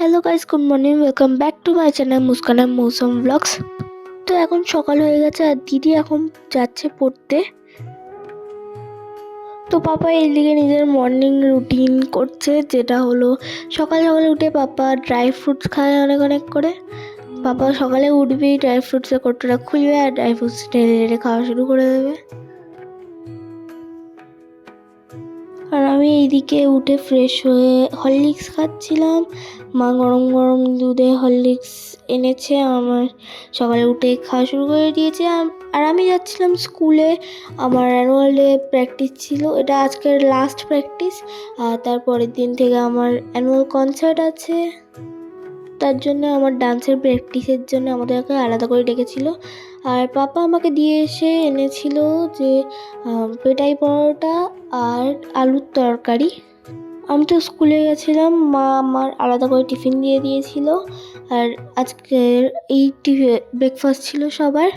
Hello guys good morning welcome back to my channel Muskana Mousum vlogs তো এখন সকাল হয়ে গেছে আর দিদি এখন যাচ্ছে পড়তে। তো পাপা এইদিকে নিজের মর্নিং রুটিন করছে, যেটা হলো সকাল সকালে উঠে পাপা ড্রাই ফ্রুটস খায় অনেক অনেক করে। পাপা সকালে উঠবেই ড্রাই ফ্রুটসের কৌটোটা খুলবে আর ড্রাই ফ্রুটস ঢেলে ঢেলে খাওয়া শুরু করে দেবে। আমি এইদিকে উঠে ফ্রেশ হয়ে হরলিক্স খাচ্ছিলাম। মা গরম গরম দুধে হরলিক্স এনেছে, আমার সকালে উঠে খাওয়া শুরু করে দিয়েছে। আর আমি যাচ্ছিলাম স্কুলে আমার অ্যানুয়াল ডে প্র্যাকটিস ছিল, এটা আজকের লাস্ট প্র্যাকটিস আর তারপরের দিন থেকে আমার অ্যানুয়াল কনসার্ট আছে। তার জন্য আমার ডান্সের প্র্যাকটিসের জন্য আমাদেরকে আলাদা করে ডেকেছিল। আর পাপা আমাকে দিয়ে এসে এনেছিল যে পেটাই পরোটা আর আলুর তরকারি। আমি তো স্কুলে গেছিলাম, মা আমার আলাদা করে টিফিন দিয়ে দিয়েছিল। আর আজকের এই ব্রেকফাস্ট ছিল সবার।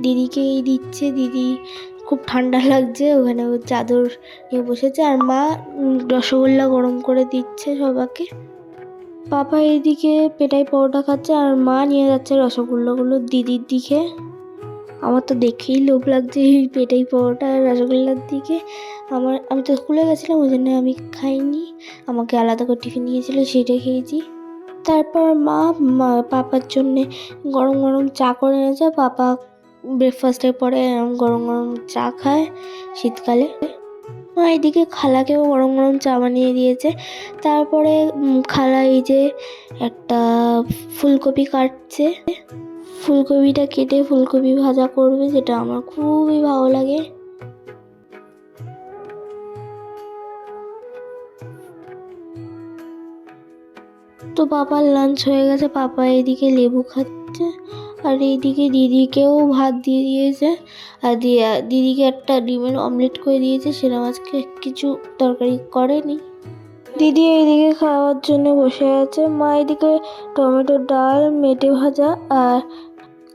দিদিকে এই দিচ্ছে, দিদি খুব ঠান্ডা লাগছে, ওখানে চাদর নিয়ে বসেছে। আর মা রসগোল্লা গরম করে দিচ্ছে সবাকে। পাপা এইদিকে পেটাই পরোটা খাচ্ছে, আর মা নিয়ে যাচ্ছে রসগোল্লাগুলো দিদির দিকে। আমার তো দেখেই লোভ লাগছে এই পেটাই পরোটা রসগোল্লার দিকে। আমার, আমি তো স্কুলে গেছিলাম, ওই জন্য আমি খাইনি। আমাকে আলাদা করে টিফিন দিয়েছিল, সেটা খেয়েছি। তারপর মা পাপার জন্যে গরম গরম চা করে এনেছে। পাপা ব্রেকফাস্টের পরে গরম গরম চা খায় শীতকালে। মা এদিকে খালাকেও গরম গরম চা বানিয়ে দিয়েছে। তারপরে খালা এই যে একটা ফুলকপি কাটছে। ফুলকপিটা কেটে ফুলকপি ভাজা করবে, যেটা আমার খুবই ভালো লাগে। তো পাপার লাঞ্চ হয়ে গেছে, পাপা এদিকে লেবু খাচ্ছে, আর এইদিকে দিদিকেও ভাত দিয়ে দিয়েছে, আর দিদিকে একটা ডিমের অমলেট করে দিয়েছে সেরকম আজকে কিছু তরকারি করেনি। দিদি এইদিকে খাওয়ার জন্য বসে আছে, মা এদিকে টমেটোর ডাল, মেটে ভাজা, আর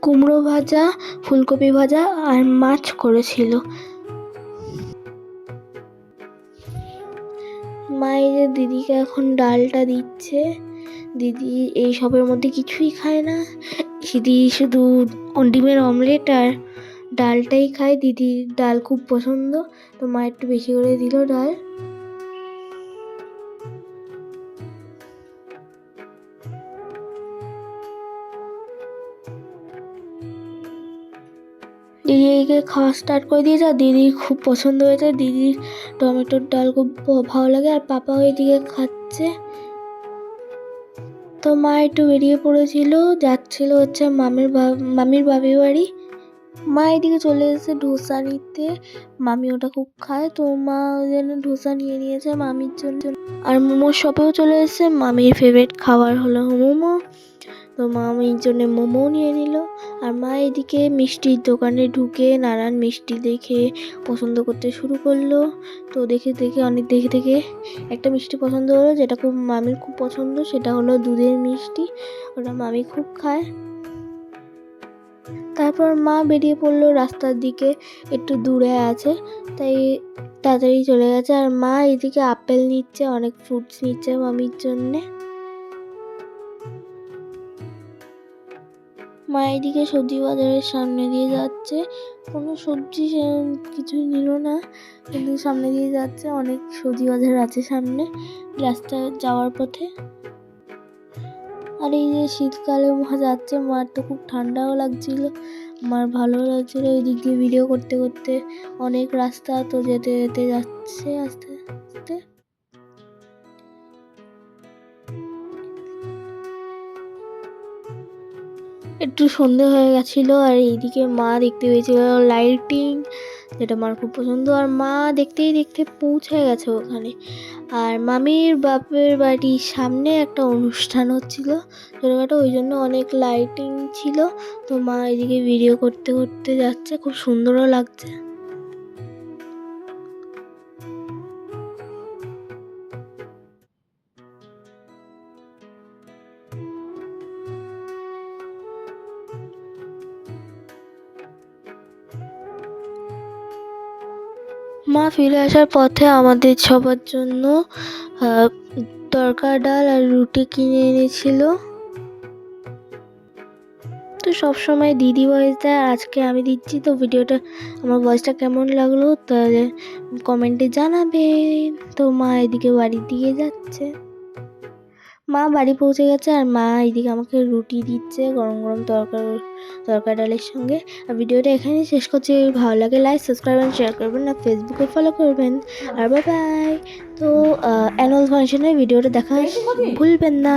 কুমড়ো ভাজা, ফুলকপি ভাজা আর মাছ করেছিল। মা এই যে দিদিকে এখন ডালটা দিচ্ছে। দিদি এই সবের মধ্যে কিছুই খায় না। দিদি শুধু ডিমের অমলেট আর ডালটাই খায়। দিদির ডাল খুব পছন্দ। তো মা একটু বেশি করে দিল ডাল। দিদি এদিকে খাওয়া স্টার্ট করে দিয়েছে, আর দিদির খুব পছন্দ হয়েছে। দিদির টমেটোর ডাল খুব ভালো লাগে, আর পাপাও এদিকে খাচ্ছে। তো মা একটু বেরিয়ে পড়েছিল, যাচ্ছিল হচ্ছে মামির মামির বাবির বাড়ি। মা এদিকে চলে এসেছে ধোসা নিতে, মামি ওটা খুব খায়। তো মা ওই জন্য ধোসা নিয়ে নিয়েছে মামির জন্য। আর মোমোর শপেও চলে এসেছে, মামির ফেভারিট খাবার হলো মোমো। তো মামির জন্য মোমো নিয়ে নিল। আর মা এদিকে মিষ্টির দোকানে ঢুকে নানান মিষ্টি দেখে পছন্দ করতে শুরু করল। তো দেখে দেখে অনেক দেখে দেখে একটা মিষ্টি পছন্দ হলো, যেটা খুব মামির খুব পছন্দ, সেটা হলো দুধের মিষ্টি। ওটা মামি খুব খায়। তারপর মা বেরিয়ে পড়ল রাস্তার দিকে, একটু দূরে আছে, তাই তাড়াতাড়ি চলে গেছে। আর মা এদিকে আপেল নিচ্ছে, অনেক ফ্রুটস নিচ্ছে মামির জন্যে। মা এদিকে সবজি বাজারের সামনে দিয়ে যাচ্ছে। কোনো সবজি কিছুই নিল না। কিন্তু সামনে দিয়ে যাচ্ছে, অনেক সবজি বাজার আছে সামনে রাস্তা যাওয়ার পথে। আর এই যে শীতকালে মা যাচ্ছে, মার তো খুব ঠান্ডাও লাগছিল, মার ভালো লাগছিল ওই দিক দিয়ে ভিডিও করতে করতে। অনেক রাস্তা তো যেতে যেতে যাচ্ছে আস্তে আস্তে। একটু সন্ধে হয়ে গেছিল আর এইদিকে মা দেখতে পেয়েছিল লাইটিং যেটা আমার খুব পছন্দ। আর মা দেখতেই দেখতে পৌঁছে গেছে ওখানে। আর মামির বাপের বাড়ির সামনে একটা অনুষ্ঠান হচ্ছিল ছোটোখাটো, ওই জন্য অনেক লাইটিং ছিল। তো মা এদিকে ভিডিও করতে করতে যাচ্ছে, খুব সুন্দরও লাগছে। মা ফিরে আসার পথে আমাদের সবার জন্য তরকার তরকা ডাল আর রুটি কিনে এনেছিল। তো সবসময় দিদি ভয়েস দেয়, আজকে আমি দিচ্ছি, তো ভিডিওটা, আমার ভয়েসটা কেমন লাগল? তাহলে কমেন্টে জানাবে। তো মা এদিকে বাড়ির দিকে যাচ্ছে। মা বাড়ি পৌঁছে গেছে আর মা এইদিকে আমাকে রুটি দিচ্ছে গরম গরম তরকার তরকারি ডালের সঙ্গে। আর ভিডিওটা এখানেই শেষ করছি। ভালো লাগে লাইক সাবস্ক্রাইব অ্যান্ড শেয়ার করবেন। আর ফেসবুকে ফলো করবেন। আর বাবাই বাই তো অ্যানুয়াল ফাংশনের ভিডিওটা দেখা ভুলবেন না।